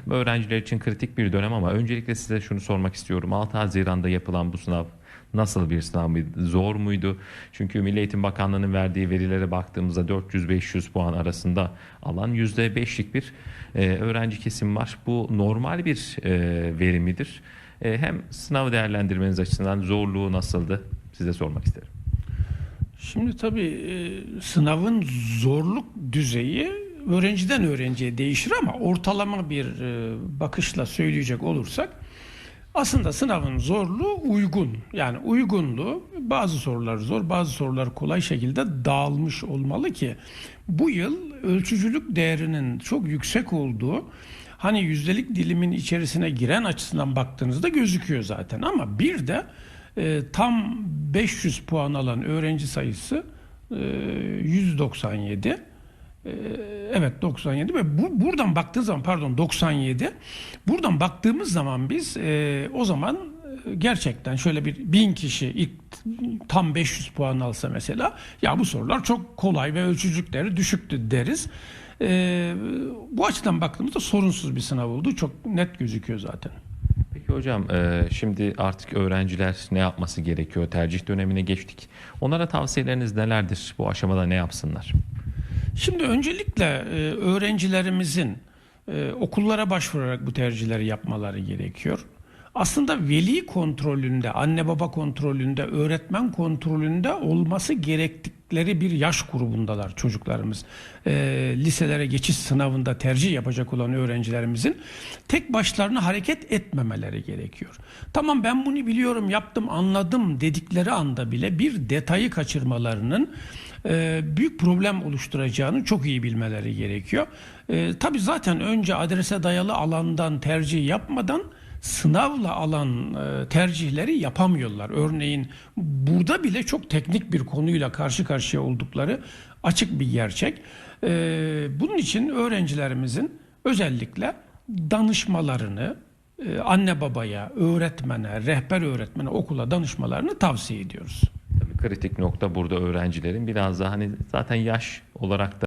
tamamlandı. Öğrenciler için kritik bir dönem ama öncelikle size şunu sormak istiyorum. 6 Haziran'da yapılan bu sınav nasıl bir sınav mıydı? Zor muydu? Çünkü Milli Eğitim Bakanlığı'nın verdiği verilere baktığımızda 400-500 puan arasında alan %5'lik bir e, öğrenci kesim var. Bu normal bir e, veri midir? E, hem sınav değerlendirmeniz açısından zorluğu nasıldı? Size sormak isterim. Şimdi tabii e, sınavın zorluk düzeyi öğrenciden öğrenciye değişir ama ortalama bir e, bakışla söyleyecek olursak aslında sınavın zorluğu uygun. Yani uygunluğu bazı sorular zor, bazı sorular kolay şekilde dağılmış olmalı ki bu yıl ölçücülük değerinin çok yüksek olduğu hani yüzdelik dilimin içerisine giren açısından baktığınızda gözüküyor zaten ama bir de e, tam 500 puan alan öğrenci sayısı e, 197. E, evet 97 ve bu, buradan baktığınız zaman pardon 97. Buradan baktığımız zaman biz e, o zaman e, gerçekten şöyle bir bin kişi ilk tam 500 puan alsa mesela ya bu sorular çok kolay ve ölçücülükleri düşüktü deriz. E, bu açıdan baktığımızda sorunsuz bir sınav oldu. Çok net gözüküyor zaten. Peki hocam e, şimdi artık öğrenciler ne yapması gerekiyor? Tercih dönemine geçtik. Onlara tavsiyeleriniz nelerdir? Bu aşamada ne yapsınlar? Şimdi öncelikle e, öğrencilerimizin e, okullara başvurarak bu tercihleri yapmaları gerekiyor. Aslında veli kontrolünde, anne baba kontrolünde, öğretmen kontrolünde olması gerektikleri bir yaş grubundalar çocuklarımız. E, liselere geçiş sınavında tercih yapacak olan öğrencilerimizin tek başlarına hareket etmemeleri gerekiyor. Tamam ben bunu biliyorum, yaptım, anladım dedikleri anda bile bir detayı kaçırmalarının büyük problem oluşturacağını çok iyi bilmeleri gerekiyor. E, tabii zaten önce adrese dayalı alandan tercih yapmadan sınavla alan e, tercihleri yapamıyorlar. Örneğin burada bile çok teknik bir konuyla karşı karşıya oldukları açık bir gerçek. E, bunun için öğrencilerimizin özellikle danışmalarını e, anne babaya, öğretmene, rehber öğretmene, okula danışmalarını tavsiye ediyoruz. Kritik nokta burada öğrencilerin. Biraz daha hani zaten yaş olarak da